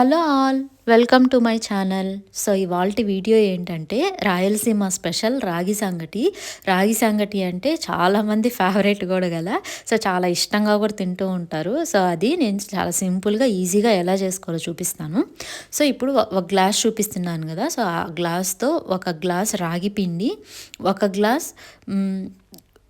Hello all welcome to my channel. So ఇవాళ video ఏంటంటే Rayalaseema special రాగి సంగటి. రాగి సంగటి అంటే చాలామంది ఫేవరెట్ కూడా కదా. సో చాలా ఇష్టంగా కూడా తింటూ ఉంటారు. సో అది నేను చాలా సింపుల్గా ఈజీగా ఎలా చేసుకోవాలో చూపిస్తాను. సో ఇప్పుడు ఒక గ్లాస్ చూపిస్తున్నాను కదా. సో ఆ గ్లాస్తో ఒక గ్లాస్ రాగి పిండి ఒక గ్లాస్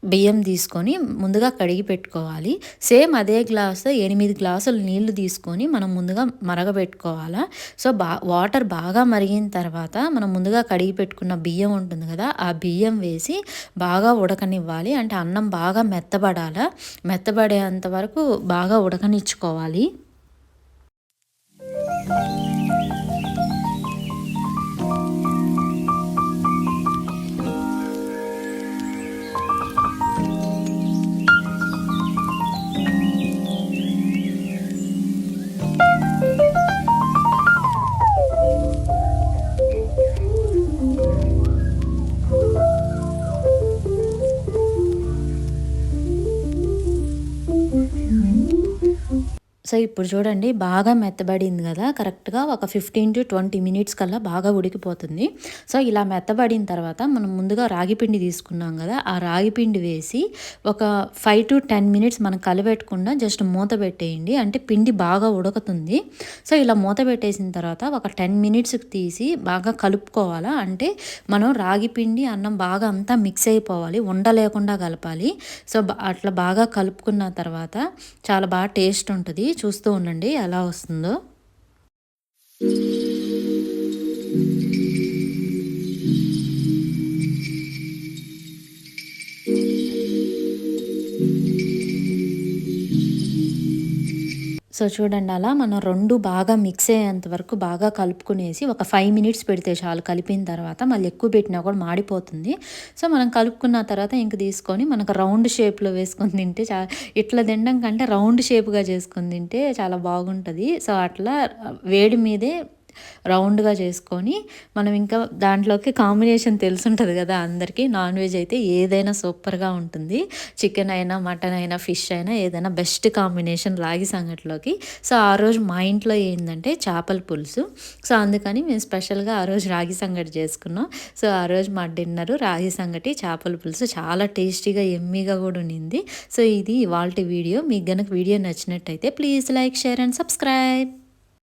బియ్యం తీసుకొని ముందుగా కడిగి పెట్టుకోవాలి. సేమ్ అదే గ్లాస్ ఎనిమిది గ్లాసులు నీళ్ళు తీసుకొని మనం ముందుగా మరగబెట్టుకోవాలా. సో బా వాటర్ బాగా మరిగిన తర్వాత మనం ముందుగా కడిగి పెట్టుకున్న బియ్యం ఉంటుంది కదా ఆ బియ్యం వేసి బాగా ఉడకనివ్వాలి. అంటే అన్నం బాగా మెత్తబడాలా. మెత్తబడేంత వరకు బాగా ఉడకనిచ్చుకోవాలి. సో ఇప్పుడు చూడండి బాగా మెత్తబడింది కదా. కరెక్ట్గా ఒక ఫిఫ్టీన్ టు ట్వంటీ మినిట్స్ కల్లా బాగా ఉడికిపోతుంది. సో ఇలా మెత్తబడిన తర్వాత మనం ముందుగా రాగిపిండి తీసుకున్నాం కదా ఆ రాగిపిండి వేసి ఒక ఫైవ్ టు టెన్ మినిట్స్ మనం కలిపెట్టకుండా జస్ట్ మూత పెట్టేయండి. అంటే పిండి బాగా ఉడకతుంది. సో ఇలా మూత పెట్టేసిన తర్వాత ఒక టెన్ మినిట్స్కి తీసి బాగా కలుపుకోవాలా? అంటే మనం రాగి పిండి అన్నం బాగా అంతా మిక్స్ అయిపోవాలి ఉండలేకుండా కలపాలి. సో అట్లా బాగా కలుపుకున్న తర్వాత చాలా బాగా టేస్ట్ ఉంటుంది. చూస్తూ ఉండండి ఎలా వస్తుందో. సో చూడండి అలా మనం రెండు బాగా మిక్స్ అయ్యేంత వరకు బాగా కలుపుకునేసి ఒక ఫైవ్ మినిట్స్ పెడితే చాలు. కలిపిన తర్వాత మళ్ళీ ఎక్కువ పెట్టినా కూడా మాడిపోతుంది. సో మనం కలుపుకున్న తర్వాత ఇంక తీసుకొని మనకు రౌండ్ షేప్లో వేసుకొని తింటే చా ఇట్లా తినడం కంటే రౌండ్ షేప్గా చేసుకొని తింటే చాలా బాగుంటుంది. సో అట్లా వేడి మీదే రౌండ్గా చేసుకొని మనం ఇంకా దాంట్లోకి కాంబినేషన్ తెలుసుంటుంది కదా అందరికీ. నాన్ వెజ్ అయితే ఏదైనా సూపర్గా ఉంటుంది. చికెన్ అయినా మటన్ అయినా ఫిష్ అయినా ఏదైనా బెస్ట్ కాంబినేషన్ రాగి సంగటిలోకి. సో ఆ రోజు మా ఇంట్లో ఏంటంటే చేపల పులుసు. సో అందుకని మేము స్పెషల్గా ఆ రోజు రాగి సంగటి చేసుకున్నాం. సో ఆ రోజు మా డిన్నరు రాగి సంగటి చేపల పులుసు చాలా టేస్టీగా ఎమ్మీగా కూడా ఉండింది. సో ఇది ఇవాళ వీడియో. మీకు గనక వీడియో నచ్చినట్టయితే please like share and subscribe.